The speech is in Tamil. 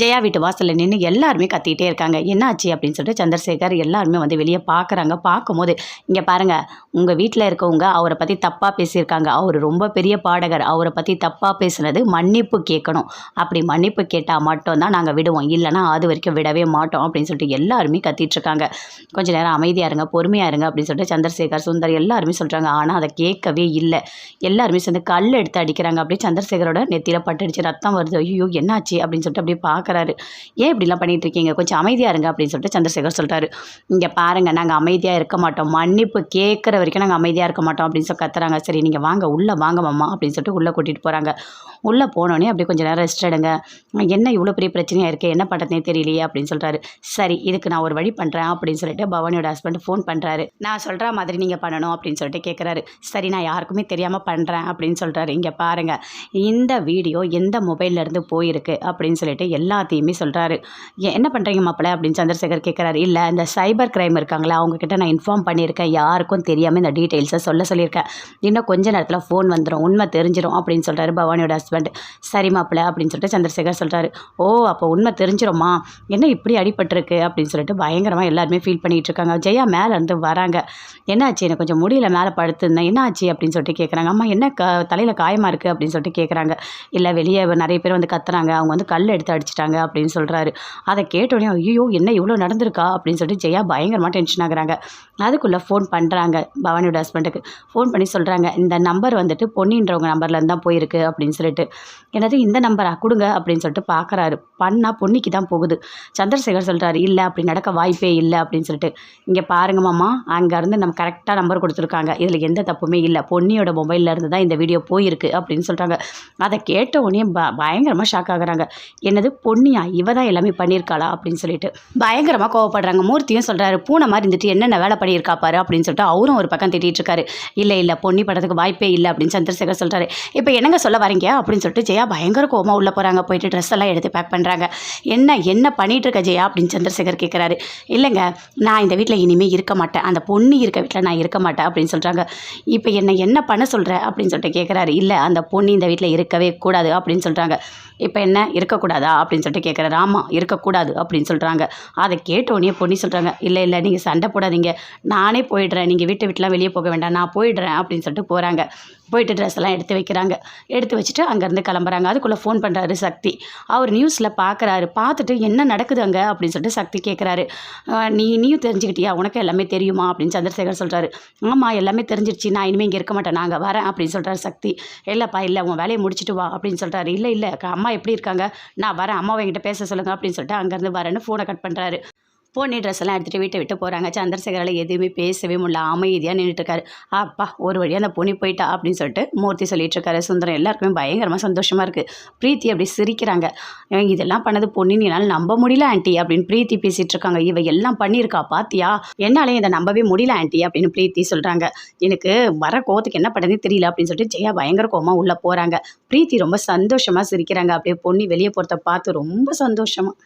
ஜெயா வீட்டு வாசலில் நின்று எல்லாருமே கத்திக்கிட்டே இருக்காங்க. என்னாச்சு? அப்படின்னு சொல்லிட்டு சந்திரசேகர் எல்லாருமே வந்து வெளியே பார்க்குறாங்க பார்க்கும்போது இங்கே பாருங்கள் உங்கள் வீட்டில் இருக்கவங்க அவரை பற்றி தப்பாக பேசியிருக்காங்க. அவர் ரொம்ப பெரிய பாடகர். அவரை பற்றி தப்பாக பேசுனது மன்னிப்பு கேட்கணும். அப்படி மன்னிப்பு கேட்டால் மட்டும்தான் நாங்கள் விடுவோம். இல்லைன்னா அது வரைக்கும் விடவே மாட்டோம். அப்படின்னு சொல்லிட்டு எல்லாருமே கத்திட்டுருக்காங்க கொஞ்சம் நேரம் அமைதியாக இருங்க பொறுமையாக இருங்க. அப்படின்னு சொல்லிட்டு சந்திரசேகர் சுந்தர் எல்லாருமே சொல்கிறாங்க ஆனால் அதை கேட்கவே இல்லை. எல்லாருமே சேர்ந்து கல் எடுத்து அடிக்கிறாங்க. அப்படியே சந்திரசேகரோட நெத்தியில் பட்டடிச்சு ரத்தம் வருது. ஐயோ என்னாச்சு? அப்படின்னு சொல்லிட்டு அப்படியே பார்க்க பார்க்குறாரு ஏன் இப்படிலாம் பண்ணிகிட்டு இருக்கீங்க கொஞ்சம் அமைதியாக இருங்க அப்படின்னு சொல்லிட்டு சந்திரசேகர் சொல்கிறாரு இங்கே பாருங்கள் நாங்கள் அமைதியாக இருக்க மாட்டோம். மன்னிப்பு கேட்குற வரைக்கும் நாங்கள் அமைதியாக இருக்க மாட்டோம் அப்படின்னு சொல்லி கத்துறாங்க. சரி நீங்கள் வாங்க உள்ளே வாங்க மாமா அப்படின்னு சொல்லிட்டு உள்ளே கூட்டிகிட்டு போகிறாங்க உள்ளே போனோடனே அப்படி கொஞ்சம் நேரம் ரெஸ்ட் எடுங்க. என்ன இவ்வளோ பெரிய பிரச்சனையாக இருக்குது என்ன பண்ணுறதுனே தெரியலையே அப்படின்னு சொல்கிறாரு சரி இதுக்கு நான் ஒரு வழி பண்ணுறேன் அப்படின்னு சொல்லிட்டு பவானியோட ஹஸ்பண்ட் ஃபோன் பண்ணுறாரு நான் சொல்கிற மாதிரி நீங்கள் பண்ணணும் அப்படின்னு சொல்லிட்டு கேட்குறாரு சரி நான் யாருக்குமே தெரியாமல் பண்ணுறேன் அப்படின்னு சொல்கிறாரு இங்கே பாருங்கள் இந்த வீடியோ எந்த மொபைல்லேருந்து போயிருக்கு? அப்படின்னு சொல்லிட்டு எல்லாத்தையுமே சொல்கிறாரு என்ன பண்ணுறீங்க மாப்பிள்ள அப்படின்னு சந்திரசேகர் கேட்குறாரு இல்லை இந்த சைபர் கிரைம் இருக்காங்களா அவங்கக்கிட்ட நான் இன்ஃபார்ம் பண்ணியிருக்கேன். யாருக்கும் தெரியாமல் இந்த டீட்டெயில்ஸை சொல்ல சொல்லியிருக்கேன். இன்னும் கொஞ்ச நேரத்தில் ஃபோன் வந்துடும் உண்மை தெரிஞ்சிடும் அப்படின்னு சொல்கிறாரு பவானியோட ஹஸ்பண்ட் சரி மாப்பிள்ள அப்படின்னு சொல்லிட்டு சந்திரசேகர் சொல்கிறாரு ஓ அப்போ உண்மை தெரிஞ்சிருமா? என்ன இப்படி அடிபட்டிருக்கு? அப்படின்னு சொல்லிட்டு பயங்கரமாக எல்லாருமே ஃபீல் பண்ணிகிட்டு இருக்காங்க. ஜெயா மேலே இருந்து வராங்க. என்னாச்சு எனக்கு கொஞ்சம் முடியல மேலே படுத்துருந்தேன். என்னாச்சு அப்படின்னு சொல்லிட்டு கேட்குறாங்க அம்மா என்ன க தலையில் காயமாக இருக்குது அப்படின்னு சொல்லிட்டு கேட்குறாங்க இல்லை வெளியே நிறைய பேர் வந்து கத்துறாங்க. அவங்க வந்து கல் எடுத்து அடிச்சிட்டாங்க. அப்படின்னு சொல்கிறாரு அதை கேட்டோடனே ஐயோ என்ன இவ்வளோ நடந்திருக்கா? அப்படின்னு சொல்லிட்டு ஜெயா பயங்கரமாக டென்ஷன் ஆகுறாங்க. அதுக்குள்ளே ஃபோன் பண்ணுறாங்க பவானியோட ஹஸ்பண்டுக்கு ஃபோன் பண்ணி சொல்கிறாங்க இந்த நம்பர் வந்துட்டு பொன்னின்றவங்க நம்பர்லேருந்து தான் போயிருக்கு அப்படின்னு சொல்லிட்டு. என்னது இந்த நம்பரா கொடுங்க அப்படின்னு சொல்லிட்டு பார்க்குறாரு பண்ணால் பொன்னிக்கு தான் போகுது. சந்திரசேகர் சொல்கிறாரு இல்லை அப்படி நடக்க வாய்ப்பே இல்லை அப்படின்னு சொல்லிட்டு. இங்கே பாருங்க மாமா அங்கேருந்து நம்ம கரெக்டாக நம்பர் கொடுத்துருக்காங்க. இதில் எந்த தப்புமே இல்லை. பொன்னியோட மொபைல்லேருந்து தான் இந்த வீடியோ போயிருக்கு அப்படின்னு சொல்கிறாங்க அதை கேட்ட உடனே ப பயங்கரமாக ஷாக் ஆகுறாங்க. என்னது பொன்னியா இவ தான் எல்லாமே பண்ணியிருக்காளா அப்படின்னு சொல்லிட்டு. பயங்கரமாக கோவப்படுறாங்க. மூர்த்தியும் சொல்கிறாரு பூனை மாதிரி இருந்துட்டு என்னென்ன வேலை பண்ணியிருக்கா பாரு அப்படின்னு சொல்லிட்டு அவரும் ஒரு பக்கம் திட்டிகிட்டு இருக்காரு. இல்லை இல்லை பொன்னி படத்துக்கு வாய்ப்பே இல்லை அப்படின்னு சந்திரசேகர் சொல்கிறாரு இப்போ என்னங்க சொல்ல வரீங்க அப்படின்னு சொல்லிட்டு ஜெயா பயங்கர கோவமாக உள்ளே போகிறாங்க போயிட்டு ட்ரெஸ் எல்லாம் எடுத்து பேக் பண்ணுறாங்க என்ன என்ன பண்ணிகிட்டு இருக்க ஜெயா அப்படின்னு சந்திரசேகர் கேட்குறாரு இல்லைங்க நான் இந்த வீட்டில் இனிமேல் இருக்க மாட்டேன். அந்த பொண்ணு இருக்க வீட்டில் நான் இருக்க மாட்டேன் அப்படின்னு சொல்கிறாங்க இப்போ என்ன என்ன பண்ண சொல்கிற அப்படின்னு சொல்லிட்டு கேட்குறாரு இல்லை அந்த பொண்ணு இந்த வீட்டில் இருக்கவே கூடாது அப்படின்னு சொல்கிறாங்க இப்போ என்ன இருக்கக்கூடாதா அப்படின்னு அப்படின்னு சொல்லிட்டு கேட்குறாரு ஆமாம் இருக்கக்கூடாது அப்படின்னு சொல்கிறாங்க அதை கேட்டோடனே பொண்ணி சொல்கிறாங்க இல்லை இல்லை நீங்கள் சண்டை போடாதீங்க. நானே போயிடுறேன். நீங்கள் வீட்டை விட்டுலாம் வெளியே போக வேண்டாம். நான் போயிடுறேன். அப்படின்னு சொல்லிட்டு போகிறாங்க போயிட்டு ட்ரெஸ் எல்லாம் எடுத்து வைக்கிறாங்க. எடுத்து வச்சுட்டு அங்கேருந்து கிளம்புறாங்க. அதுக்குள்ளே ஃபோன் பண்ணுறாரு சக்தி. அவர் நியூஸில் பார்க்குறாரு பார்த்துட்டு என்ன நடக்குது அங்கே? அப்படின்னு சொல்லிட்டு சக்தி கேட்குறாரு நீ நீயும் தெரிஞ்சுக்கிட்டியா? உனக்கு எல்லாமே தெரியுமா? அப்படின்னு சந்திரசேகர் சொல்கிறாரு ஆமாம் எல்லாமே தெரிஞ்சிருச்சு. நான் இனிமேல் இங்கே இருக்க மாட்டேன். நாங்கள் வரேன். அப்படின்னு சொல்கிறாரு சக்தி. இல்லைப்பா இல்லை. உன் வேலையை முடிச்சுட்டு வா. அப்படின்னு சொல்கிறாரு இல்லை இல்லை. அம்மா எப்படி இருக்காங்க? நான் வரேன். அம்மாவை என்கிட்ட பேச சொல்லுங்கள் அப்படின்னு சொல்லிட்டு அங்கேருந்து வரேன்னு ஃபோனை கட் பண்ணுறாரு பொண்ணு ட்ரெஸ் எல்லாம் எடுத்துகிட்டு வீட்டை விட்டு போகிறாங்க சந்திரசேகரால் எதுவுமே பேசவே முடியல. அமைதியாக நின்றுட்டு இருக்காரு அப்பா ஒரு வழியாக அந்த பொண்ணு போயிட்டா? அப்படின்னு சொல்லிட்டு மூர்த்தி சொல்லிட்டு இருக்காரு சுந்தரம் எல்லாருக்குமே பயங்கரமாக சந்தோஷமாக இருக்குது பிரீத்தி அப்படி சிரிக்கிறாங்க. இதெல்லாம் பண்ணது பொன்னின்னு என்னால் நம்ப முடியல ஆண்டி அப்படின்னு பிரீத்தி பேசிகிட்டு இருக்காங்க இவ எல்லாம் பண்ணியிருக்கா பாத்தியா? என்னாலே இதை நம்பவே முடியல ஆண்டி அப்படின்னு பிரீத்தி சொல்கிறாங்க எனக்கு வர கோவத்துக்கு என்ன பண்ணதே தெரியல அப்படின்னு சொல்லிட்டு ஜெயா பயங்கர கோமா உள்ளே போகிறாங்க பிரீத்தி ரொம்ப சந்தோஷமாக சிரிக்கிறாங்க. அப்படியே பொண்ணு வெளியே போகிறத பார்த்து ரொம்ப சந்தோஷமாக